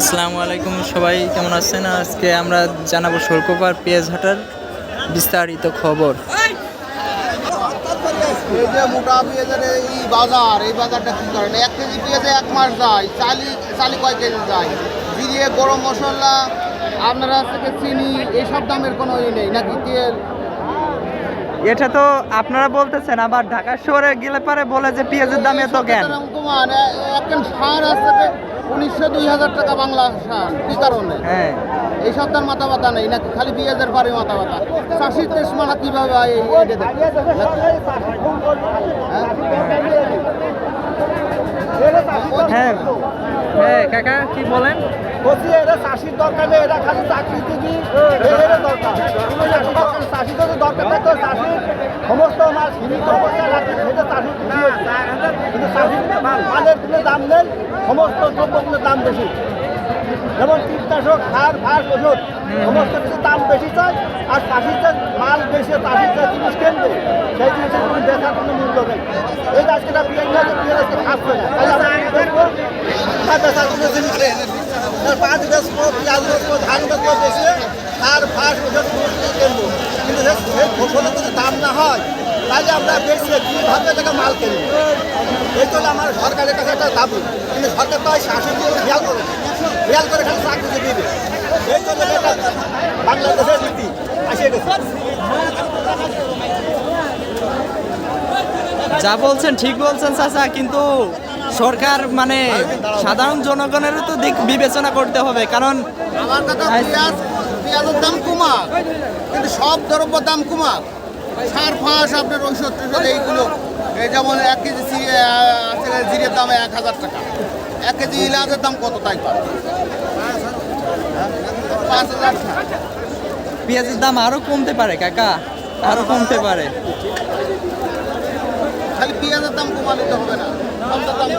আসসালামু আলাইকুম সবাই, কেমন আছেন? আজকে আমরা জানাব শোলকোপার পেঁয়াজ হাটার বিস্তারিত খবর। যে এই বাজার, এই বাজারটা এক কেজি এক মাস যায় কেজি যায়? গরম মশলা, আপনারা থেকে চিনি এইসব দামের কোনো ই নেই, নাকি তেল? এটা তো আপনারা বলতেছেন আবার ঢাকা শহরে গেলে পারে বলে যে পেঁয়াজের দাম এত জ্ঞান কুমার সার আসছে উনিশশো দুই হাজার টাকা বাংলা সার কি কারণে? হ্যাঁ। এই সপ্তাহের মাথা ব্যথা নেই নাকি খালি পেঁয়াজের বাড়ি মাথা ব্যথা চাষির দেশ মানা কীভাবে হয়? হ্যাঁ। হ্যাঁ কাকা কি বলেন? বলছি এটা চাষির দরকার নেই এটা খালি চাকরিজীবী এদের দরকার। চাষি যদি দরকার থাকতো চাষি সমস্ত মাছ সীমিত অবস্থায় রাখতে সেটা চাষি কিন্তু চাষির মালের কোনো দাম নেই, সমস্ত দ্রব্যগুলোর দাম বেশি। যেমন কীটনাশক, সার ফার ওষুধ, সমস্ত কিছু দাম বেশি চায় আর চাষির যে মাল বেশি চাষির যে জিনিস কিনবে, সেই জিনিসের কোনো বেচার কোনো মূল্য নেই। এই আজকে না পিঁয়াজ নিয়ে পিঁয়াজ আজকে খাচ্ছে না আমরা? না বেচার কোনো জিনিস নেই। তার পাঁচ বেচবো পেঁয়াজ বেচবো ধান বেচবো বেশি, সার ফাঁস ওষুধ কিনবো। সেই যদি দাম না হয় তাহলে আমরা বেশি কীভাবে টাকা মাল এই জন্য আমার সরকারের কাছে একটা দাবি কিন্তু সরকার তো শাসন দিয়ে খেয়াল করে খেয়াল করে খালি চাকরি দিবে। এই জন্য এটা বাংলাদেশের নীতি আসে গেছে। যা বলছেন ঠিক বলছেন চাচা কিন্তু সরকার মানে সাধারণ জনগণেরও তো দিক বিবেচনা করতে হবে কারণ আমার কথা পেঁয়াজের দাম কমা কিন্তু সব দ্রব্যের দাম কমা সার ফাঁস আপনার ঔষধ টষধ এইগুলো এই যেমন এক কেজি জিরের দাম এক হাজার টাকা। এক কেজি ইলাচের দাম কত তাই পাঁচ হাজার। পেঁয়াজের দাম আরও কমতে পারে কাকা। আরও কমতে পারে। খালি পেঁয়াজের দাম কমালে তো হবে না দাম